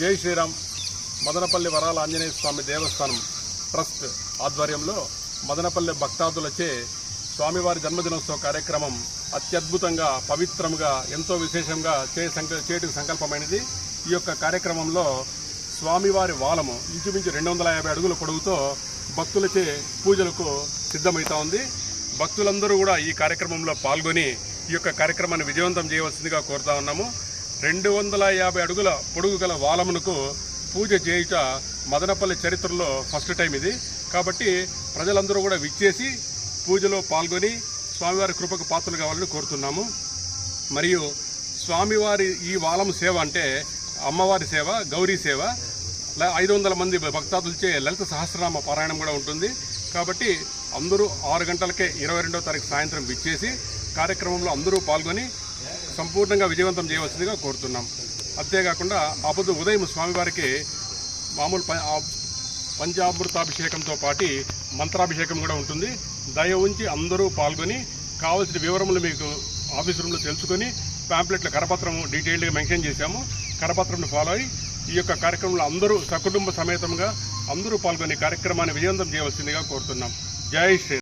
జై శ్రీరామ్. మదనపల్లి వరాల ఆంజనేయ స్వామి దేవస్థానం ట్రస్ట్ ఆధ్వర్యంలో మదనపల్లి భక్తాదులచే స్వామివారి జన్మదినోత్సవ కార్యక్రమం అత్యద్భుతంగా పవిత్రంగా ఎంతో విశేషంగా చే సంక సంకల్పమైనది. ఈ యొక్క కార్యక్రమంలో స్వామివారి వాలము ఇంచుమించు రెండు వందల యాభై అడుగుల పొడవుతో భక్తులచే పూజలకు సిద్ధమవుతా ఉంది. భక్తులందరూ కూడా ఈ కార్యక్రమంలో పాల్గొని ఈ యొక్క కార్యక్రమాన్ని విజయవంతం చేయవలసిందిగా కోరుతా ఉన్నాము. రెండు వందల యాభై అడుగుల పొడుగు గల వాలమునకు పూజ చేయుట మదనపల్లి చరిత్రలో ఫస్ట్ టైం ఇది. కాబట్టి ప్రజలందరూ కూడా విచ్చేసి పూజలో పాల్గొని స్వామివారి కృపకు పాత్రలు కావాలని కోరుతున్నాము. మరియు స్వామివారి ఈ వాలం సేవ అంటే అమ్మవారి సేవ గౌరీ సేవ ఐదు వందల మంది భక్తాదులచే లలిత సహస్రనామ పారాయణం కూడా ఉంటుంది. కాబట్టి అందరూ ఆరు గంటలకే ఇరవై రెండో తారీఖు సాయంత్రం విచ్చేసి కార్యక్రమంలో అందరూ పాల్గొని సంపూర్ణంగా విజయవంతం చేయవలసిందిగా కోరుతున్నాం. అంతేకాకుండా అప్పుడు ఉదయం స్వామివారికి మామూలు ప- పంచామృతాభిషేకంతో పాటి మంత్రాభిషేకం కూడా ఉంటుంది. దయ ఉంచి అందరూ పాల్గొని కావలసిన వివరములు మీకు ఆఫీస్ రూమ్లో తెలుసుకొని ప్యాంప్లెట్ల కరపత్రం డీటెయిల్డ్గా మెన్షన్ చేశాము. కరపత్రంను ఫాలో అయ్యి ఈ యొక్క కార్యక్రమంలో అందరూ సకుటుంబ సమేతంగా అందరూ పాల్గొని కార్యక్రమాన్ని విజయవంతం చేయవలసిందిగా కోరుతున్నాం. జై శ్రీ